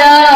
রাজা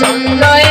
চন্দ্রয়